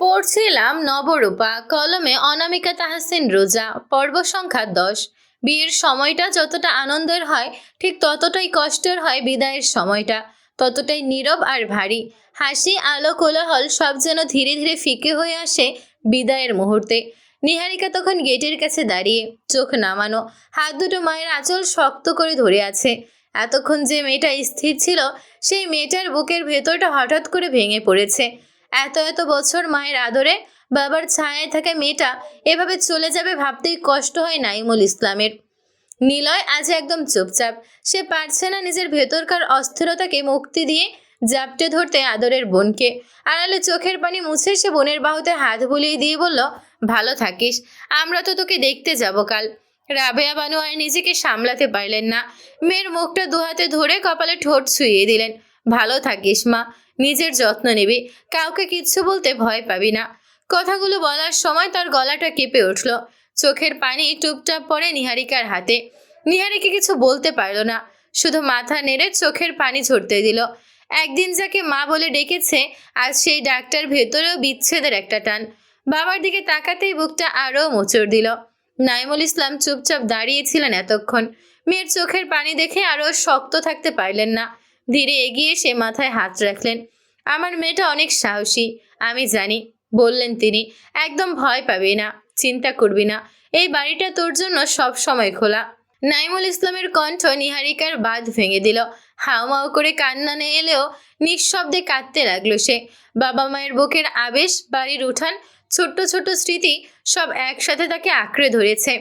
পড়ছিলাম নবরূপা, কলমে অনামিকা তাহাসিন রোজা, পর্ব সংখ্যা দশ। বিয়ের সময়টা যতটা আনন্দের হয়, ঠিক ততটাই কষ্টের হয় বিদায়ের সময়টা। ততটাই নীরব আর ভারী। হাসি, আলো, কোলাহল সব যেন ধীরে ধীরে ফিকে হয়ে আসে বিদায়ের মুহূর্তে। নিহারিকা তখন গেটের কাছে দাঁড়িয়ে চোখ নামানো। হাত দুটো মায়ের আঁচল শক্ত করে ধরে আছে। এতক্ষণ যে মেয়েটা স্থির ছিল, সেই মেয়েটার বুকের ভেতরটা হঠাৎ করে ভেঙে পড়েছে। এত এত বছর মায়ের আদরে বাবার ছায়ায় থাকা মেয়েটা এভাবে চলে যাবে ভাবতেই কষ্ট হয় নাইমুল ইসলামের। নিলয় আজ একদম চুপচাপ। সে পারছে না নিজের ভেতরকার অস্থিরতাকে মুক্তি দিয়ে জাপটে ধরতে আদরের বোনকে। আড়ালে চোখের পানি মুছে সে বোনের বাহুতে হাত বুলিয়ে দিয়ে বলল, ভালো থাকিস, আমরা তো তোকে দেখতে যাব কাল। রাবেয়া বানু আর নিজেকে সামলাতে পারলেন না। মেয়ের মুখটা দুহাতে ধরে কপালে ঠোঁট ছুঁয়ে দিলেন, ভালো থাকিস মা নিজের যত্ন নিবি। কাউকে কিচ্ছু বলতে ভয় পাবি না। কথাগুলো বলার সময় তার গলাটা কেঁপে উঠল। চোখের পানি টুপটাপ পড়ে নিহারিকার হাতে। নিহারিকা কিছু বলতে পারল না। শুধু মাথা নেড়ে চোখের পানি ঝরতে দিল। একদিন যাকে মা বলে ডেকেছে, আজ সেই ডাক্তার ভেতরেও বিচ্ছেদের একটা টান। বাবার দিকে তাকাতেই বুকটা আরও মোচড় দিল। নাইমুল ইসলাম চুপচাপ দাঁড়িয়েছিলেন এতক্ষণ। মেয়ের চোখের পানি দেখে আরও শক্ত থাকতে পারলেন না। ধীরে এগিয়ে সে মাথায় হাত রাখলেন। আমার মেয়েটা অনেক সাহসী, আমি জানি, বললেন তিনি। একদম ভয় পাবি না, চিন্তা করবি না। এই বাড়িটা তোর জন্য সব সময় খোলা। নাইমুল ইসলামের কণ্ঠ নিহারিকার বাঁধ ভেঙে দিল। হাওমাও করে কান্না নিয়ে এলেও নিঃশব্দে কাঁদতে লাগল সে। বাবা মায়ের বুকের আবেশ, বাড়ির উঠান, ছোট্ট ছোট্ট স্মৃতি সব একসাথে তাকে আঁকড়ে ধরেছে।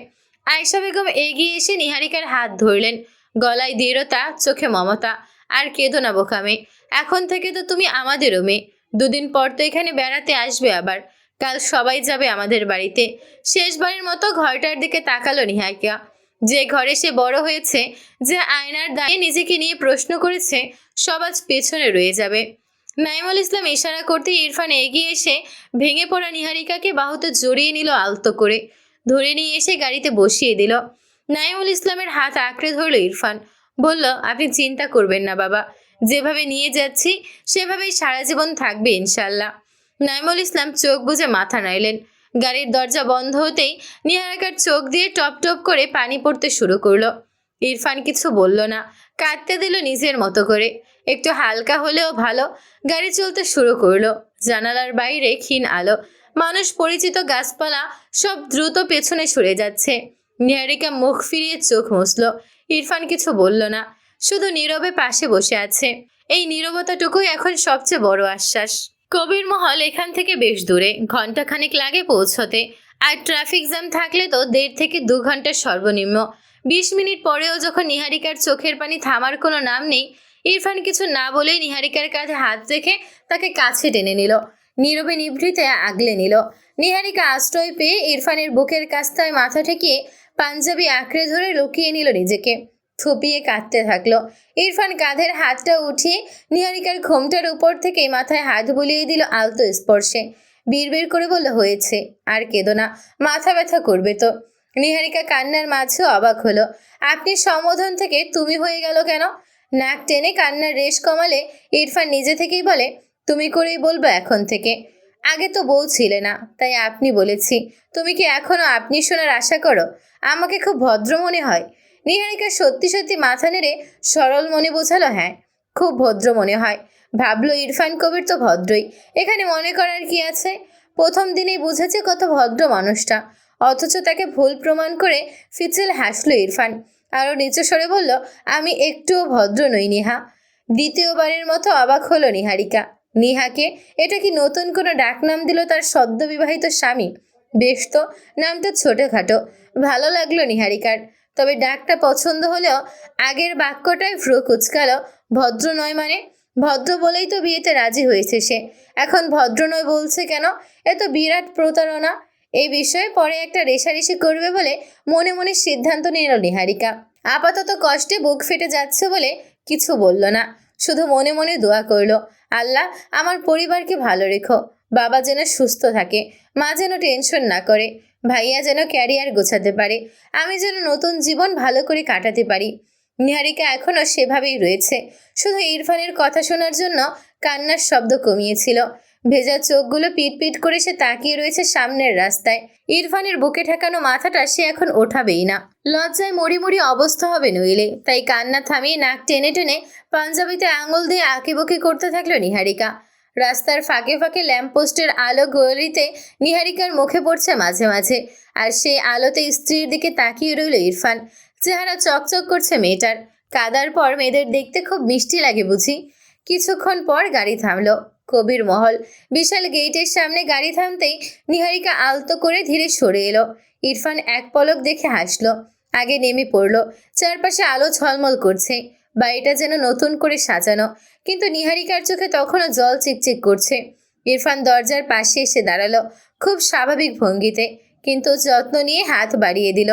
আয়সা বেগম এগিয়ে এসে নিহারিকার হাত ধরলেন। গলায় দৃঢ়তা, চোখে মমতা। আর কেঁদো না বোকামে এখন থেকে তো তুমি আমাদেরও মেয়ে। দুদিন পর তো এখানে বেড়াতে আসবে আবার। কাল সবাই যাবে আমাদের বাড়িতে। শেষবারের মতো ঘরটার দিকে তাকালো নিহারিকা। যে ঘরে সে বড় হয়েছে, যে আয়নার দায়ে নিজেকে নিয়ে প্রশ্ন করেছে, সব আজ পেছনে রয়ে যাবে। নাইমুল ইসলাম ইশারা করতে ইরফান এগিয়ে এসে ভেঙে পড়া নিহারিকাকে বাহুতে জড়িয়ে নিল আলতো করে। ধরে নিয়ে এসে গাড়িতে বসিয়ে দিল। নাইমুল ইসলামের হাত আঁকড়ে ধরল ইরফান। বলল, আপনি চিন্তা করবেন না বাবা। যেভাবে নিয়ে যাচ্ছি, সেভাবেই সারা জীবন থাকবে ইনশাল্লাহ নাইমুল ইসলাম চোখ বুঝে মাথা নাইলেন গাড়ির দরজা বন্ধ হতেই নিহারিকার চোখ দিয়ে টপ টপ করে পানি পড়তে শুরু করল। ইরফান কিছু বলল না, কাঁদতে দিল নিজের মতো করে। একটু হালকা হলেও ভালো, গাড়ি চলতে শুরু করল। জানালার বাইরে ক্ষীণ আলো, মানুষ পরিচিত গাছপালা সব দ্রুত পেছনে সরে যাচ্ছে। নিহারিকা মুখ ফিরিয়ে চোখ মুছল। ইরফান কিছু বলল না, শুধু নীরবে পাশে বসে আছে। এই নীরবতাটুকুই এখন সবচেয়ে বড় আশ্বাস। কবির মহল এখান থেকে বেশ দূরে ঘন্টাখানেক লাগে পৌঁছতে, আর ট্রাফিক জ্যাম থাকলে তো দেড় থেকে দু ঘণ্টার সর্বনিম্ন। বিশ মিনিট পরেও যখন নিহারিকার চোখের পানি থামার কোনো নাম নেই, ইরফান কিছু না বলেই নিহারিকার কাঁধে হাত রেখে তাকে কাছে টেনে নিল। নীরবে নিভৃতে আগলে নিল। নিহারিকা আশ্রয় পেয়ে ইরফানের বুকের কাস্তায় মাথা ঠেকিয়ে পাঞ্জাবি আঁকড়ে ধরে লুকিয়ে নিল নিজেকে। ফুপিয়ে কাঁদতে থাকল। ইরফান কাঁধের হাতটা উঠিয়ে নিহারিকার ঘোমটার উপর থেকে মাথায় হাত বুলিয়ে দিল আলতো স্পর্শে। বিড়বিড় করে বলল, হয়েছে, আর কেঁদো না, মাথা ব্যথা করবে তো। নিহারিকা কান্নার মাঝেও অবাক হলো। আপনি সম্বোধন থেকে তুমি হয়ে গেল কেন? নাক টেনে কান্নার রেশ কমালে ইরফান নিজে থেকেই বলে, তুমি করেই বলব এখন থেকে। আগে তো বউ ছিলে না, তাই আপনি বলেছি। তুমি কি এখনও আপনি শোনার আশা করো? আমাকে খুব ভদ্র মনে হয়। নিহারিকা সত্যি সত্যি মাথা নেড়ে সরল মনে বোঝালো হ্যাঁ খুব ভদ্র মনে হয়। ভাবলো ইরফান কবির তো ভদ্রই। এখানে মনে করার কি আছে? প্রথম দিনেই বুঝেছে কত ভদ্র মানুষটা। অথচ তাকে ভুল প্রমাণ করে ফিচেল হাসলো ইরফান। আরও নিচু স্বরে বলল, আমি একটুও ভদ্র নই, নিহা। দ্বিতীয়বারের মতো অবাক হলো নিহারিকা। নিহাকে, এটা কি নতুন কোনো ডাকনাম দিল তার সদ্য বিবাহিত স্বামী? বেশ তো, নামটা ছোটোখাটো। ভালো লাগল নিহারিকার। তবে ডাকটা পছন্দ হলেও আগের বাক্যটায় ভ্রু কুচকালো। ভদ্র নয় মানে? ভদ্র বলেই তো বিয়েতে রাজি হয়েছে সে। এখন ভদ্র নয় বলছে কেন? এ তো বিরাট প্রতারণা। এই বিষয়ে পরে একটা রেশারেশি করবে বলে মনে মনে সিদ্ধান্ত নিল নিহারিকা। আপাতত কষ্টে বুক ফেটে যাচ্ছে বলে কিছু বলল না। শুধু মনে মনে দোয়া করল, আল্লাহ, আমার পরিবারকে ভালো রেখো। বাবা যেন সুস্থ থাকে, মা যেন টেনশন না করে, ভাইয়া যেন ক্যারিয়ার গোছাতে পারে, আমি যেন নতুন জীবন ভালো করে কাটাতে পারি। নিহারিকা এখনও সেভাবেই রয়েছে, শুধু ইরফানের কথা শোনার জন্য কান্নার শব্দ কমিয়েছিল। ভেজা চোখগুলো পিট পিট করে সে তাকিয়ে রয়েছে সামনের রাস্তায়। ইরফানের বুকে ঠেকানো মাথাটা সে এখন ওঠাবেই না। লজ্জায় মরি মরি অবস্থা হবে নইলে, তাই কান্না থামিয়ে নাক টেনে টেনে পাঞ্জাবিতে আঙুল দিয়ে আঁকিবুকি করতে থাকল নিহারিকা। রাস্তার ফাঁকে ফাঁকে ল্যাম্পপোস্টের আলো গলিতে নিহারিকার মুখে পড়ছে মাঝে মাঝে। আর সেই আলোতে স্ত্রীর দিকে তাকিয়ে রইল ইরফান। চেহারা চকচক করছে মেয়েটার। কাদার পর মেয়েদের দেখতে খুব মিষ্টি লাগে বুঝি। কিছুক্ষণ পর গাড়ি থামলো। কবির মহল। বিশাল গেটের সামনে গাড়ি থামতেই নিহারিকা আলতো করে ধীরে সরে এলো। ইরফান এক পলক দেখে হাসলো। আগে নেমে পড়ল। চারপাশে আলো ঝলমল করছে। বাড়িটা যেন নতুন করে সাজানো। কিন্তু নিহারিকার চোখে তখনও জল চিকচিক করছে। ইরফান দরজার পাশে এসে দাঁড়াল খুব স্বাভাবিক ভঙ্গিতে, কিন্তু যত্ন নিয়ে হাত বাড়িয়ে দিল।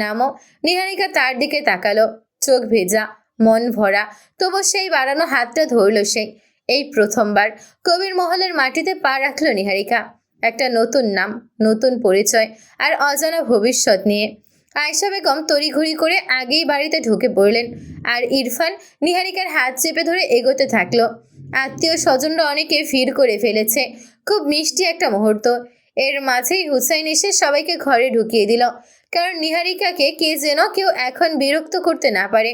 নামো, নিহারিকা তার দিকে তাকালো, চোখ ভেজা, মন ভরা তবু সেই বাড়ানো হাতটা ধরল সে। এই প্রথমবার কবির মহলের মাটিতে পা রাখল নিহারিকা। একটা নতুন নাম, নতুন পরিচয়, আর অজানা ভবিষ্যৎ নিয়ে। আয়সা বেগম তড়িঘড়ি করে আগেই বাড়িতে ঢুকে পড়লেন আর ইরফান নিহারিকার হাত চেপে ধরে এগোতে থাকল। আত্মীয় স্বজনরা অনেকে ভিড় করে ফেলেছে। খুব মিষ্টি একটা মুহূর্ত। এর মাঝেই হুসাইন এসে সবাইকে ঘরে ঢুকিয়ে দিল। কারণ নিহারিকাকে কে যেন কেউ এখন বিরক্ত করতে না পারে।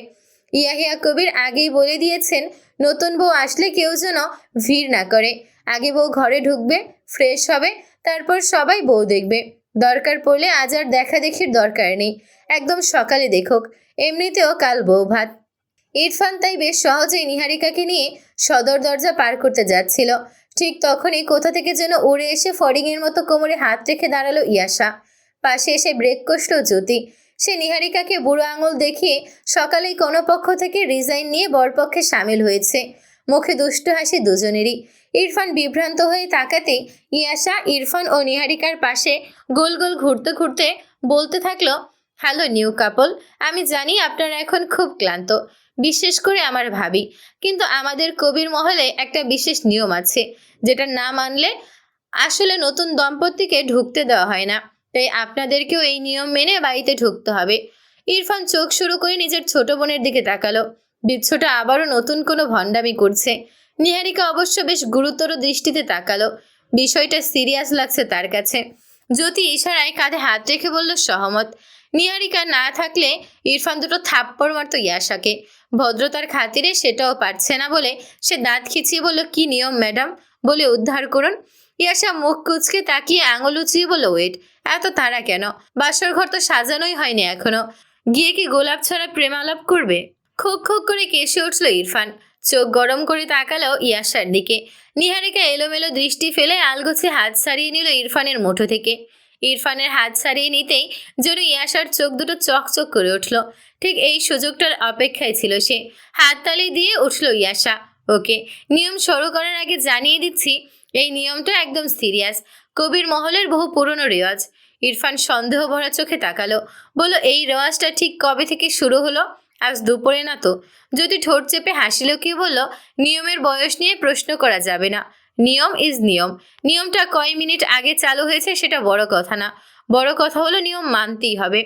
ইয়াহিয়া কবির আগেই বলে দিয়েছেন, নতুন বউ আসলে কেউ যেন ভিড় না করে। আগে বউ ঘরে ঢুকবে ফ্রেশ হবে, তারপর সবাই বউ দেখবে। দরকার পড়লে আজ আর দেখা দেখির দরকার নেই। একদম সকালে দেখুক, এমনিতেও কাল বউ ভাত। ইরফান তাই বেশ সহজেই নিহারিকাকে নিয়ে সদর দরজা পার করতে যাচ্ছিল। ঠিক তখনই কোথা থেকে যেন উড়ে এসে ফড়িংয়ের মতো কোমরে হাত রেখে দাঁড়াল ইয়াশা। পাশে এসে ব্রেক কষল জ্যোতি। সে নিহারিকাকে বুড়ো আঙুল দেখিয়ে সকালেই কোনো পক্ষ থেকে রিজাইন নিয়ে বরপক্ষে সামিল হয়েছে। মুখে দুষ্ট হাসি দুজনেরই। ইরফান বিভ্রান্ত হয়ে তাকাতে ইয়াশা ইরফান ও নিহারিকার পাশে গোল গোল ঘুরতে ঘুরতে বলতে থাকল হ্যালো নিউ কাপল আমি জানি আপনারা এখন খুব ক্লান্ত, বিশেষ করে আমার ভাবি। কিন্তু আমাদের কবির মহলে একটা বিশেষ নিয়ম আছে, যেটা না মানলে আসলে নতুন দম্পতিকে ঢুকতে দেওয়া হয় না। তাই আপনাদেরকেও এই নিয়ম মেনে বাড়িতে ঢুকতে হবে। ইরফান চোখ শুরু করে নিজের ছোট বোনের দিকে তাকালো। বিচ্ছটা আবারও নতুন কোনো ভণ্ডামি করছে। নিহারিকা অবশ্য বেশ গুরুতর দৃষ্টিতে তাকালো। বিষয়টা সিরিয়াস লাগছে তার কাছে। জ্যোতি ইশারায় কাঁধে হাত রেখে বলল, সহমত। নিহারিকা না থাকলে ইরফান দুটো থাপ্পড় মারতো ইয়াশাকে। ভদ্রতার খাতিরে সেটাও পারছে না বলে সে দাঁত খিচিয়ে বলল, কি নিয়ম ম্যাডাম? বলে, উদ্ধার করুন। ইয়াশা মুখ কুচকে তাকিয়ে আঙুল উঁচিয়ে বলল, ওয়েট, এত তারা কেন? বাসর ঘর তো সাজানোই হয়নি এখনও। গিয়ে কি গোলাপ ছাড়া প্রেমালাপ করবে? খুক খুক করে কেসে উঠল ইরফান। চোখ গরম করে তাকালো ইয়াশার দিকে। নিহারিকা এলোমেলো দৃষ্টি ফেলে আলগোছে হাত সারিয়ে নিল ইরফানের মুঠো থেকে। ইরফানের হাত সারিয়ে নিতেই যেন ইয়াশার চোখ দুটো চকচক করে উঠল। ঠিক এই সুযোগটার অপেক্ষায় ছিল সে। হাততালি দিয়ে উঠল ইয়াশা ওকে, নিয়ম শুরু করার আগে জানিয়ে দিচ্ছি, এই নিয়মটা একদম সিরিয়াস। কবির মহলের বহু পুরনো রেওয়াজ। ইরফান সন্দেহ ভরা চোখে তাকালো। বলল, এই রেওয়াজটা ঠিক কবে থেকে শুরু হলো? আজ দুপুরে না তো। যদি ঠোঁট চেপে হাসিল কি বলল নিয়মের বয়স নিয়ে প্রশ্ন করা যাবে না। নিয়ম ইজ নিয়ম। নিয়মটা কয় মিনিট আগে চালু হয়েছে সেটা বড় কথা না। বড় কথা হলো নিয়ম মানতেই হবে।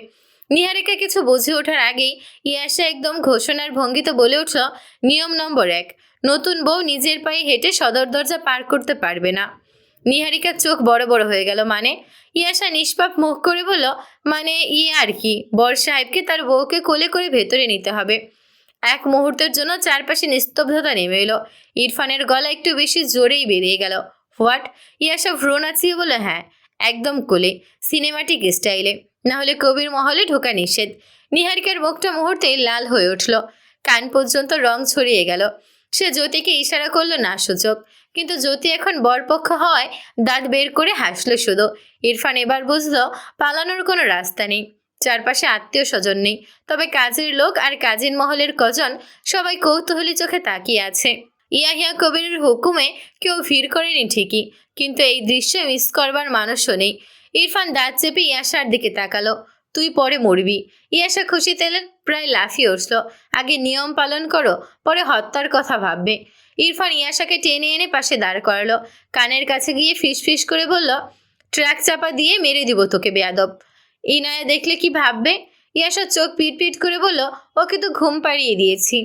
নিহারিকা কিছু বুঝে ওঠার আগেই ইয়াসা একদম ঘোষণার ভঙ্গিতে বলে উঠল, নিয়ম নম্বর এক। নতুন বউ নিজের পায়ে হেঁটে সদর দরজা পার করতে পারবে না। নিহারিকার চোখ বড় বড় হয়ে গেল মানে? ইয়াসা নিষ্পাপ মুখ করে বলল মানে ইয়ে আর কি, বর সাহেবকে তার বউকে কোলে করে ভেতরে নিতে হবে। এক মুহূর্তের জন্য চারপাশে নিস্তব্ধতা নেমে এলো। ইরফানের গলা একটু বেশি জোরেই বেরিয়ে গেল। হোয়াট? ইয়াসা ভ্রু নাচিয়ে বলল হ্যাঁ একদম কোলে, সিনেমাটিক স্টাইলে। না হলে কবির মহলে ঢোকা নিষেধ। নিহারিকার মুখটা মুহূর্তেই লাল হয়ে উঠল। কান পর্যন্ত রং ছড়িয়ে গেল। সে জ্যোতিকে ইশারা করল, না, সূচক। কিন্তু জ্যোতি এখন বরপক্ষ হয়, দাঁত বের করে হাসলো শুধু। ইরফান এবার বুঝলো, পালানোর কোনো রাস্তা নেই। চারপাশে আত্মীয় স্বজন নেই। তবে কাজের লোক আর কাজিন মহলের কজন সবাই কৌতূহলী চোখে তাকিয়ে আছে। ইয়াহিয়া কবিরের হুকুমে কেউ ভিড় করেনি ঠিকই, কিন্তু এই দৃশ্য মিস করবার মানুষও নেই। ইরফান দাঁত চেপে ইয়াশার দিকে তাকালো। তুই পরে মরবি। ইয়াশা খুশি তেলেন প্রায় লাফিয়ে উঠল। আগে নিয়ম পালন করো, পরে হত্যার কথা ভাববে। ইরফান ইয়াশাকে টেনে এনে পাশে দাঁড় করালো। কানের কাছে গিয়ে ফিস ফিস করে বলল ট্র্যাক চাপা দিয়ে মেরে দিব তোকে, বেয়াদব। ইনায়া দেখলে কি ভাববে? ইয়াশা চোখ পিট পিট করে বলল, ওকে তো ঘুম পাড়িয়ে দিয়েছি।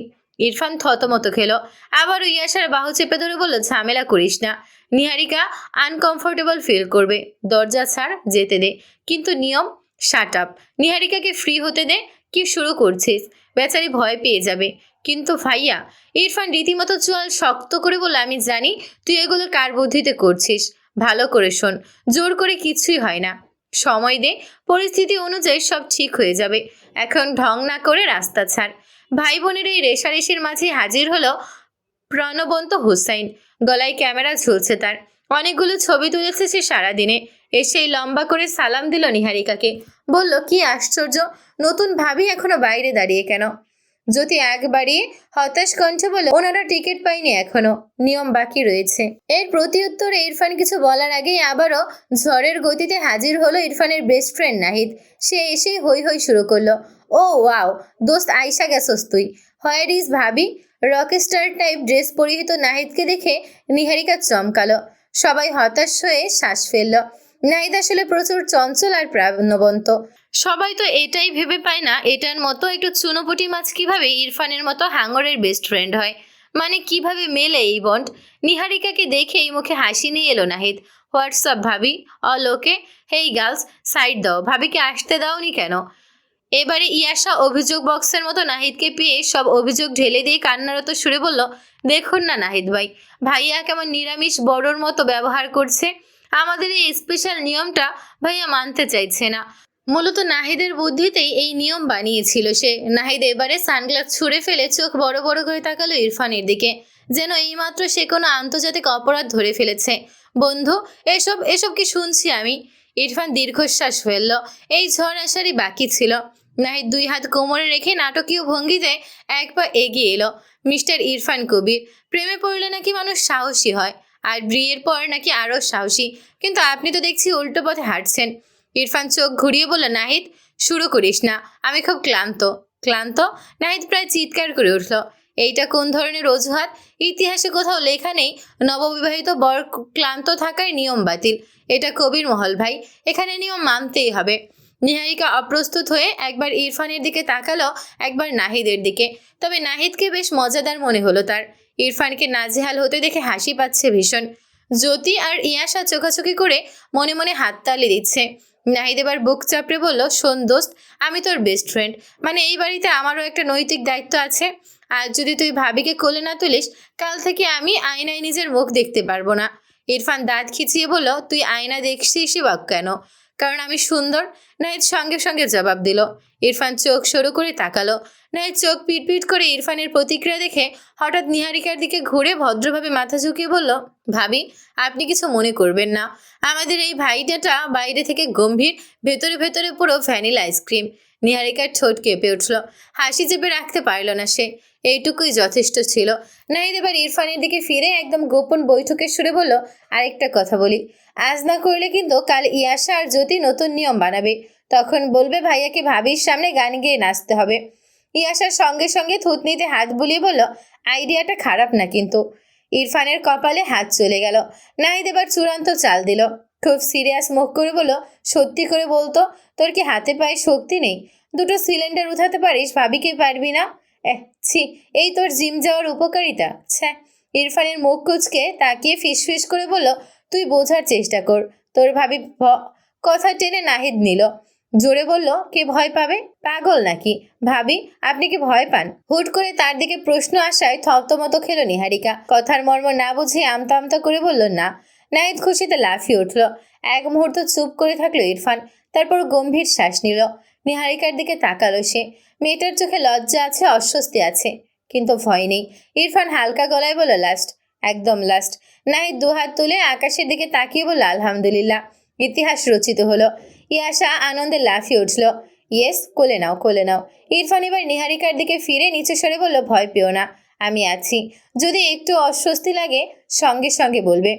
ইরফান থতমত খেলো। আবারও ইয়াশার বাহু চেপে ধরে বলল, ঝামেলা করিস না। নিহারিকা আনকমফোর্টেবল ফিল করবে। দরজা ছাড়, যেতে দে। কিন্তু নিয়ম শাট আপ নিহারিকাকে ফ্রি হতে দে, কি শুরু করছিস? বেচারি ভয় পেয়ে যাবে। কিন্তু ভাইয়া, ইরফান রীতিমতো চোয়াল শক্ত করে বলে, আমি জানি তুই এগুলো কার বুদ্ধিতে করছিস। ভালো করে শোন, জোর করে কিছুই হয় না। সময় দে, পরিস্থিতি অনুযায়ী সব ঠিক হয়ে যাবে। এখন ঢং না করে রাস্তা ছাড়। ভাই বোনের এই রেশারেশির মাঝে হাজির হলো প্রণবন্ত হুসাইন। গলায় ক্যামেরা ঝুলছে তার। অনেকগুলো ছবি তুলেছে সে সারাদিনে। এসেই লম্বা করে সালাম দিল নিহারিকাকে। বলল, কি আশ্চর্য, নতুন ভাবি এখনও বাইরে দাঁড়িয়ে কেন? জ্যোতি একবারই হতাশ কণ্ঠে বলে, ওনারা টিকিট পায়নি এখনও, নিয়ম বাকি রয়েছে। এর প্রতিউত্তরে ইরফান কিছু বলার আগেই আবারও ঝড়ের গতিতে হাজির হলো ইরফানের বেস্ট ফ্রেন্ড নাহিদ। সে এসেই হই হই শুরু করল, ও, ওয়াও, দোস্ত আইসা গেছস তুই। Where is bhabhi? Rockstar type dress পরিহিত নাহিদকে দেখে নিহারিকা চমকালো। সবাই হতাশ হয়ে শ্বাস ফেলল। নাহিদ আসলে প্রচুর চঞ্চল আর প্রাণবন্ত। সবাই তো এটাই ভেবে পায় না, এটার মতো একটু চুনোপুটি মাছ কীভাবে ইরফানের মতো হাঙরের বেস্ট ফ্রেন্ড হয়? মানে কীভাবে মেলে এই বন্ড নিহারিকাকে দেখে এই মুখে হাসি নিয়ে এলো Nahid. What's up bhabhi? All okay hey girls, side দাও। ভাবিকে আসতে দাওনি কেন? এবারে ইয়াশা অভিযোগ বক্সের মতো নাহিদকে পেয়ে সব অভিযোগ ঢেলে দিয়ে কান্নারত সুরে বলল, দেখুন না নাহিদ ভাই, ভাইয়া কেমন নিরামিষ বড়র মতো ব্যবহার করছে। আমাদের এই স্পেশাল নিয়মটা ভাইয়া মানতে চাইছে না। মূলত নাহিদের বুদ্ধিতেই এই নিয়ম বানিয়েছিল সে। নাহিদ এবারে সানগ্লাস ছুঁড়ে ফেলে চোখ বড় বড় করে তাকালো ইরফানের দিকে, যেন এইমাত্র সে কোনো আন্তর্জাতিক অপরাধ ধরে ফেলেছে। বন্ধু, এসব এসব কি শুনছি আমি? ইরফান দীর্ঘশ্বাস ফেলল। এই ঝড় আসারই বাকি ছিল। নাহিদ দুই হাত কোমরে রেখে নাটকীয় ভঙ্গিতে এক পা এগিয়ে এলো মিস্টার ইরফান কবির। প্রেমে পড়লে নাকি মানুষ সাহসী হয়, আর বিয়ের পর নাকি আরও সাহসী। কিন্তু আপনি তো দেখছি উল্টো পথে হাঁটছেন। ইরফান চোখ ঘুরিয়ে বলল, নাহিদ, শুরু করিস না, আমি খুব ক্লান্ত। ক্লান্ত? নাহিদ প্রায় চিৎকার করে উঠল, এইটা কোন ধরনের অজুহাত? ইতিহাসে কোথাও লেখা নেই, নববিবাহিত বর ক্লান্ত থাকার নিয়ম বাতিল। এটা কবির মহল ভাই, এখানে নিয়ম মানতেই হবে। নিহারিকা অপ্রস্তুত হয়ে একবার ইরফানের দিকে তাকালো, একবার নাহিদের দিকে। তবে নাহিদকে বেশ মজাদার মনে হলো তার। ইরফানকে নাজেহাল হতে দেখে হাসি পাচ্ছে ভীষণ। জ্যোতি আর ইয়াশা চোখাচোখি করে মনে মনে হাততালি দিচ্ছে। নাহিদ এবার বুক চাপড়ে বলল, শোন দোস্ত, আমি তোর বেস্ট ফ্রেন্ড মানে এই বাড়িতে আমারও একটা নৈতিক দায়িত্ব আছে। আর যদি তুই ভাবিকে কোলে না তুলিস, কাল থেকে আমি আয়নায় নিজের মুখ দেখতে পারব না। ইরফান দাঁত খিচিয়ে বলল, তুই আয়না দেখছিসই বাক কেন? কারণ আমি সুন্দর নাহিদ সঙ্গে সঙ্গে জবাব দিল। ইরফান চোখ সরু করে তাকালো। নাহিদ চোখ পিটপিট করে ইরফানের প্রতিক্রিয়া দেখে হঠাৎ নিহারিকার দিকে ঘুরে ভদ্রভাবে মাথা ঝুঁকিয়ে বলল, ভাবি, আপনি কিছু মনে করবেন না। আমাদের এই ভাইটাটা বাইরে থেকে গম্ভীর, ভেতরে ভেতরে পুরো ভ্যানিলা আইসক্রিম। নিহারিকার ঠোঁট কেঁপে উঠল। হাসি চেপে রাখতে পারল না সে। এইটুকুই যথেষ্ট ছিল। নাহিদ এবার ইরফানের দিকে ফিরে একদম গোপন বৈঠকের সুরে বলল, আরেকটা কথা বলি। আজ না করলে কিন্তু কাল ইয়াশা আর জ্যোতি নতুন নিয়ম বানাবে। তখন বলবে, ভাইয়াকে ভাবির সামনে গান গেয়ে নাচতে হবে। ইয়াশার সঙ্গে সঙ্গে থুতনিতে হাত বুলিয়ে বলল, আইডিয়াটা খারাপ না কিন্তু। ইরফানের কপালে হাত চলে গেল। নাহিদ এবার চূড়ান্ত চাল দিল। খুব সিরিয়াস মুখ করে বলো সত্যি করে বলতো, তোর কি হাতে পায়ে শক্তি নেই? দুটো সিলিন্ডার উঠাতে পারিস, ভাবিকে পারবি না? ছি, এই তোর জিম যাওয়ার উপকারিতা? ছ্যা। ইরফানের মুখ কুচকে তাকিয়ে ফিসফিস করে বলল, তুই বোঝার চেষ্টা কর। তোর ভাবি কথা টেনে নাহিদ নিল। জোরে বলল, কে ভয় পাবে? পাগল নাকি? ভাবি, আপনি কি ভয় পান? হুট করে তার দিকে প্রশ্ন আসায় থমথমতো খেলো নিহারিকা। কথার মর্ম না বুঝে আমতা আমতা করে বলল, না। নাইদ খুশিতে লাফিয়ে উঠল। এক মুহূর্ত চুপ করে থাকল ইরফান। তারপর গম্ভীর শ্বাস নিল। নিহারিকার দিকে তাকালো সে। মেয়েটার চোখে লজ্জা আছে, অস্বস্তি আছে, কিন্তু ভয় নেই। ইরফান হালকা গলায় বলল, লাস্ট, একদম লাস্ট। নাহিদ দুহাত তুলে আকাশের দিকে তাকিয়ে বলল, আলহামদুলিল্লাহ। ইতিহাস রচিত হলো। ইয়াশা আনন্দে লাফিয়ে উঠল। ইয়েস, কোলে নাও কোলে নাও। ইরফান এবার নিহারিকার দিকে ফিরে নিচে সরে বলল, ভয় পেও না, আমি আছি। যদি একটু অস্বস্তি লাগে, সঙ্গে সঙ্গে বলবে।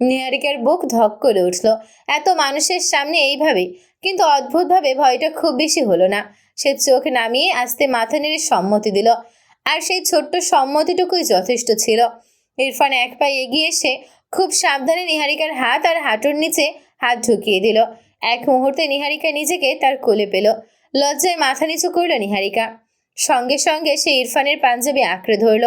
নিহারিকার বুক ধক করে উঠল। এত মানুষের সামনে এইভাবে? কিন্তু অদ্ভুতভাবে ভয়টা খুব বেশি হলো না। সে চোখ নামিয়ে আস্তে মাথা নেড়ে সম্মতি দিল। আর সেই ছোট্ট সম্মতিটুকুই যথেষ্ট ছিল। ইরফান এক পায়ে এগিয়ে এসে খুব সাবধানে নিহারিকার হাত আর হাঁটুর নিচে হাত ঢুকিয়ে দিল। এক মুহূর্তে নিহারিকা নিজেকে তার কোলে পেল। লজ্জায় মাথা নিচু করল নিহারিকা। সঙ্গে সঙ্গে সে ইরফানের পাঞ্জাবি আঁকড়ে ধরল।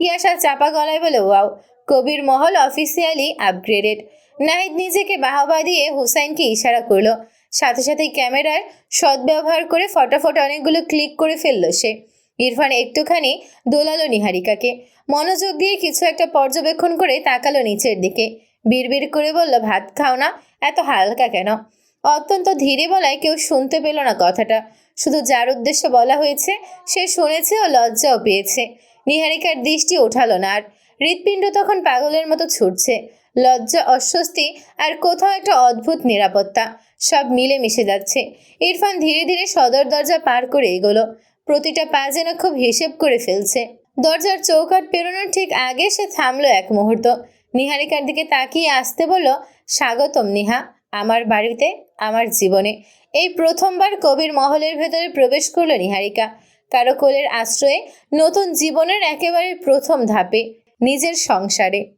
ইয়াশা চাপা গলায় বলে ওয়াও, কবির মহল অফিসিয়ালি আপগ্রেডেড নাহিদ নিজেকে বাহবা দিয়ে হুসাইনকে ইশারা করল। সাথে সাথে ক্যামেরার সদ্ব্যবহার করে ফটাফট অনেকগুলো ক্লিক করে ফেলল সে। ইরফান একটুখানি দোলালো নিহারিকাকে। মনোযোগ দিয়ে কিছু একটা পর্যবেক্ষণ করে তাকালো নিচের দিকে। বিড়বিড় করে বলল, ভাত খাও না, এত হালকা কেন? অত্যন্ত ধীরে বলায় কেউ শুনতে পেল না কথাটা। শুধু যার উদ্দেশ্যে বলা হয়েছে, সে শুনেছে ও লজ্জাও পেয়েছে। নিহারিকার দৃষ্টি ওঠালো না আর হৃৎপিণ্ড তখন পাগলের মতো ছুটছে। লজ্জা, অস্বস্তি আর কোথাও একটা অদ্ভুত নিরাপত্তা, সব মিলে মিশে যাচ্ছে। ইরফান ধীরে ধীরে সদর দরজা পার করে এগোলো। প্রতিটা পা যেন খুব হিসেব করে ফেলছে। দরজার চৌকাট পেরোনোর ঠিক আগে সে থামলো এক মুহূর্ত। নিহারিকার দিকে তাকিয়ে আসতে বলল, স্বাগতম, নিহা। আমার বাড়িতে, আমার জীবনে। এই প্রথমবার কবির মহলের ভেতরে প্রবেশ করল নিহারিকা। কারও কোলের আশ্রয়ে নতুন জীবনের একেবারে প্রথম ধাপে, নিজের সংসারে।